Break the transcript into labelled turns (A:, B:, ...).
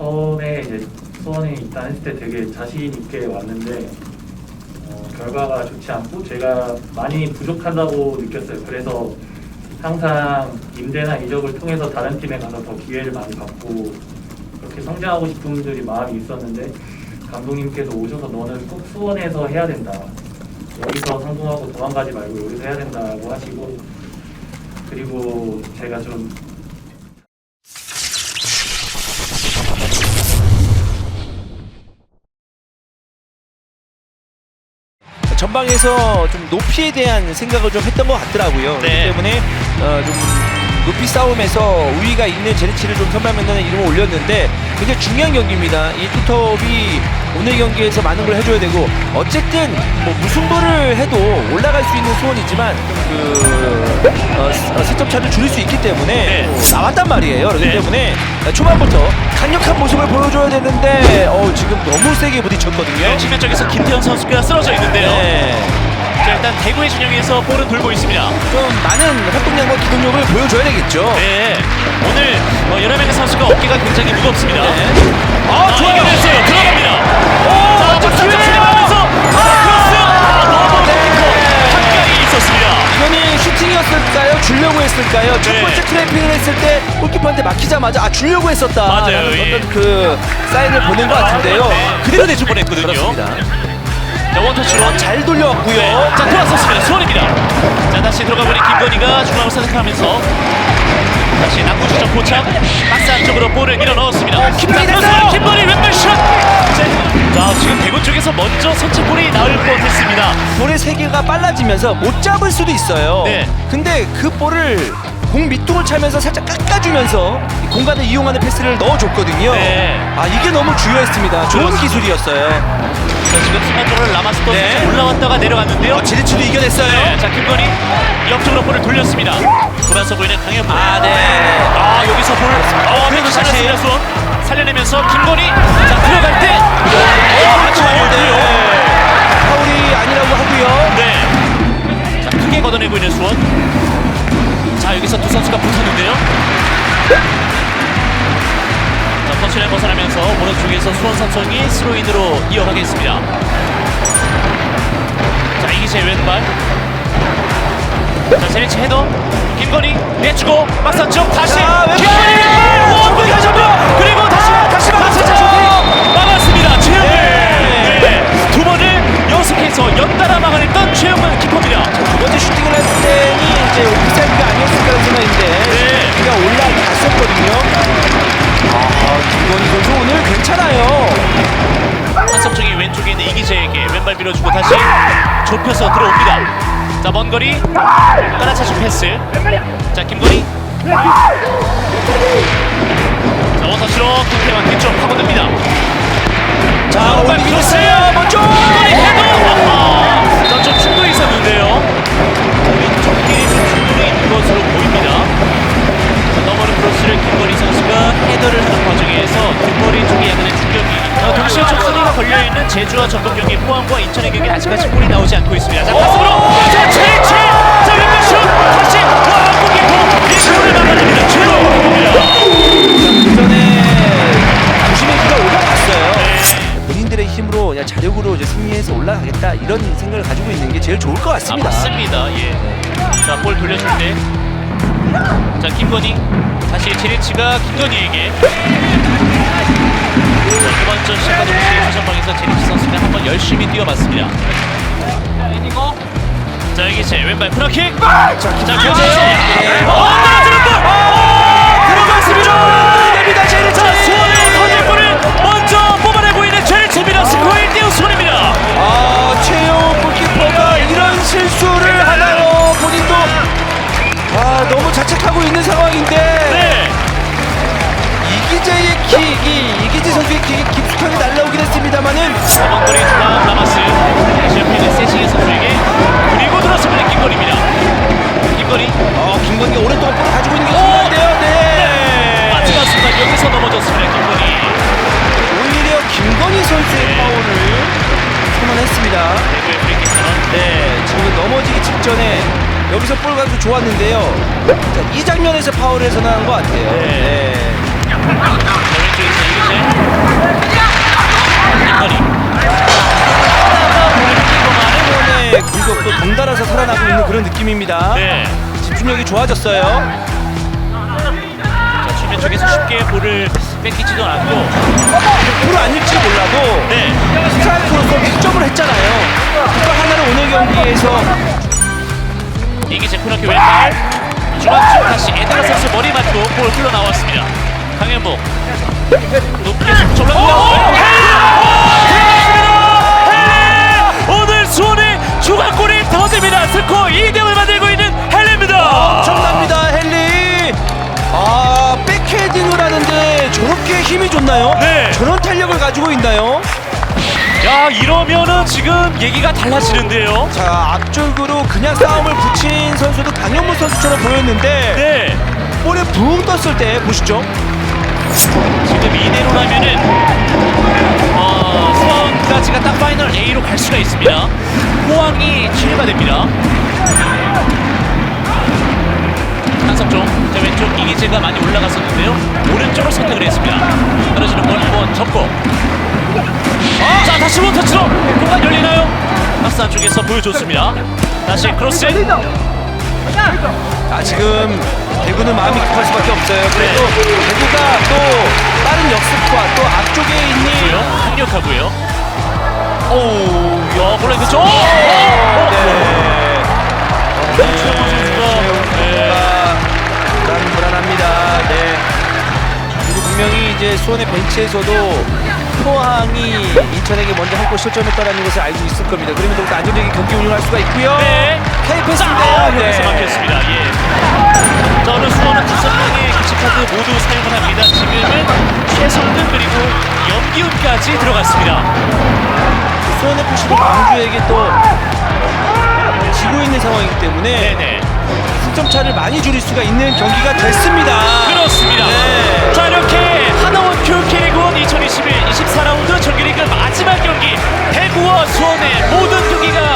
A: 처음에 이제 수원에 입단 했을 때 되게 자신 있게 왔는데 어, 결과가 좋지 않고 제가 많이 부족하다고 느꼈어요. 그래서 항상 임대나 이적을 통해서 다른 팀에 가서 더 기회를 많이 받고 그렇게 성장하고 싶은 분들이 마음이 있었는데 감독님께서 오셔서 너는 꼭 수원에서 해야 된다. 여기서 성공하고 도망가지 말고 여기서 해야 된다고 하시고 그리고 제가 좀
B: 전방에서 좀 높이에 대한 생각을 좀 했던 것 같더라고요.
C: 네.
B: 그렇기 때문에 어, 좀 높이 싸움에서 우위가 있는 제리치를 좀 선발 면단에 이름을 올렸는데 굉장히 중요한 경기입니다. 이 투톱이 오늘 경기에서 많은 걸 해줘야 되고 어쨌든 뭐 무승부를 해도 올라갈 수 있는 수원이지만 그 어, 스- 어, 승점 차를 줄일 수 있기 때문에
C: 네.
B: 또 나왔단 말이에요. 그렇기
C: 네.
B: 때문에 초반부터 강력한 모습을 보여줘야 되는데 어, 지금 너무 세게 부딪혔거든요.
C: 네, 측면 쪽에서 김태현 선수가 쓰러져 있는데요.
B: 네.
C: 자, 일단 대구의 진영에서 볼은 돌고 있습니다.
B: 좀 많은 활동량과 기동력을 보여줘야 되겠죠.
C: 네. 오늘 어, 여러 명의 선수가 어깨가 굉장히 무겁습니다.
B: 네.
C: 아,
B: 좋아요.
C: 이겨냈어요. 들어갑니다.
B: 오,
C: 자. 진행하면서 아, 크로스! 아, 너무
B: 네.
C: 깊고 가까이 있었습니다.
B: 이거는 슈팅이었을까요? 주려고 했을까요? 첫
C: 네.
B: 번째 트래핑을 했을 때 골키퍼한테 막히자마자 아 주려고 했었다.
C: 맞아요,
B: 라는
C: 예.
B: 어떤 그 사인을 보낸 것 같은데요.
C: 네, 그대로 내줄 뻔했거든요.
B: 그렇습니다.
C: 자, 원터치로
B: 잘 돌려왔고요.
C: 네. 자, 돌아섰습니다. 수원입니다. 자, 다시 들어가 보니 김건희가 중앙을 선택하면서 다시 남구 주점 포착. 박스 안쪽으로 볼을 밀어 넣었습니다.
B: 어, 김건희
C: 김건희 왼발 슛! 자, 자, 지금 대구 쪽에서 먼저 선취볼이 나올 뻔했습니다.
B: 볼의 세계가 빨라지면서 못 잡을 수도 있어요.
C: 네.
B: 근데 그 볼을 공 밑둥을 차면서 살짝 깎아주면서 이 공간을 이용하는 패스를 넣어줬거든요.
C: 네.
B: 아 이게 너무 중요했습니다. 좋은. 기술이었어요.
C: 자, 지금 순간적으로 라마스터
B: 네.
C: 올라왔다가 내려갔는데요.
B: 어, 지리치도 이겨냈어요.
C: 네, 자, 김건희 옆쪽으로 볼을 돌렸습니다. 돌아서 보이는 강현 볼.
B: 아, 네.
C: 아, 여기서 볼. 어,
B: 그래도
C: 다시
B: 다시.
C: 수원. 살려내면서 김건희. 자, 들어갈 때. 오른쪽에서 수원 삼성이 스로인으로 이어가겠습니다. 자, 이기재 왼발. 자, 제리치 헤더. 김건희 내주고 막상 쪽 다시! 김건희
B: 정국이 다시 한 번!
C: 그리고 밀어주고 다시 좁혀서 들어옵니다. 자, 먼 거리 따라차준 패스. 자, 김건희. 자, 원터치로 김태환 뒤쪽 파고듭니다.
B: 자,
C: 크로스!
B: 됐어요. 먼저!
C: 제주와 전북 경기 포항과 인천의 경기 아직까지 골이 나오지 않고 있습니다. 자, 가슴으로! 자, 최치! 자, 왼발 슛! 다시! 와, 골키퍼! 이 골을 막아냅니다. 최영입니다.
B: 그 전에 부심의 기가 올라갔어요.
C: 네.
B: 본인들의 힘으로 그냥 자력으로 이제 승리해서 올라가겠다 이런 생각을 가지고 있는 게 제일 좋을 것
C: 아,
B: 같습니다.
C: 맞습니다. 예. 자, 볼 돌려줄 때. 자, 김건희. 다시 제리치가 김건희에게. 전 시작과 동시에 수전방에서 제리치 선수가 한번 열심히 뛰어봤습니다. 자, 제 왼발 프로킥. 자, 교체
B: 전에 여기서 볼 가도 좋았는데요. 자, 이 장면에서 파울을 해서 나온 것 같아요. 네.
C: 네. 네. 네 공격도 덩달아서 살아나고 있는 그런
B: 느낌입니다.
C: 네.
B: 집중력이 좋아졌어요.
C: 측면 쪽에서 쉽게 볼을 뺏기지도 않고
B: 골을 안 일지 몰라도
C: 네.
B: 스트라이크로서 득점을 했잖아요. 그 하나를 오늘 경기에서
C: 이기재 코너킥 왼발 중앙쪽 다시 에드가 선수 머리 맞고 볼 흘러나왔습니다. 강현복 높게 속올라 오늘 수원의 추가골이 터집니다. 스코어 2대0을 만들고 있는 헬레입니다.
B: 엄청납니다, 헨리. 아, 백헤딩을 하는데 저렇게 힘이 좋나요?
C: 네.
B: 저런 탄력을 가지고 있나요?
C: 야 이러면은 지금 얘기가 달라지는데요.
B: 자, 앞쪽으로 그냥 싸움을 붙인 선수도 강현무 선수처럼 보였는데
C: 네.
B: 볼에 붕 떴을 때 보시죠.
C: 지금 이대로라면은 어, 수원까지가 딱 파이널 A로 갈 수가 있습니다. 포항이 7위가 됩니다. 한석종 자 왼쪽 이기재가 많이 올라갔었는데요. 오른쪽을 선택을 했습니다. 박스 안쪽에서 보여줬습니다. 다시 크로스
B: 아, 지금 대구는 마음이 급할 수밖에 없어요. 그래도 대구가 또 빠른 역습과 또 앞쪽에 있는
C: 고요 강력하고요.
B: 오우,
C: 야 몰라 이거 좀
B: 네.
C: 최영호 선수가 네.
B: 불안 불안합니다. 네. 그리고 분명히 이제 수원의 벤치에서도 포항이 인천에게 먼저 한 골 실점했다는 것을 알고 있을 겁니다. 그러면 더욱더 안정적인 경기 운영할 수가 있고요.
C: 네.
B: 케이프스인데요.
C: 여기서 막혔습니다. 예. 자, 오늘 수원은 다섯 명의 교체카드 모두 사용을 합니다. 지금은 최성근 그리고 염기훈까지 들어갔습니다.
B: 수원 FC도 광주에게 또 지고 있는 상황이기 때문에
C: 네네.
B: 승점 차를 많이 줄일 수가 있는 경기가 됐습니다.
C: 그렇습니다.
B: 네. 수원의 모든 경기가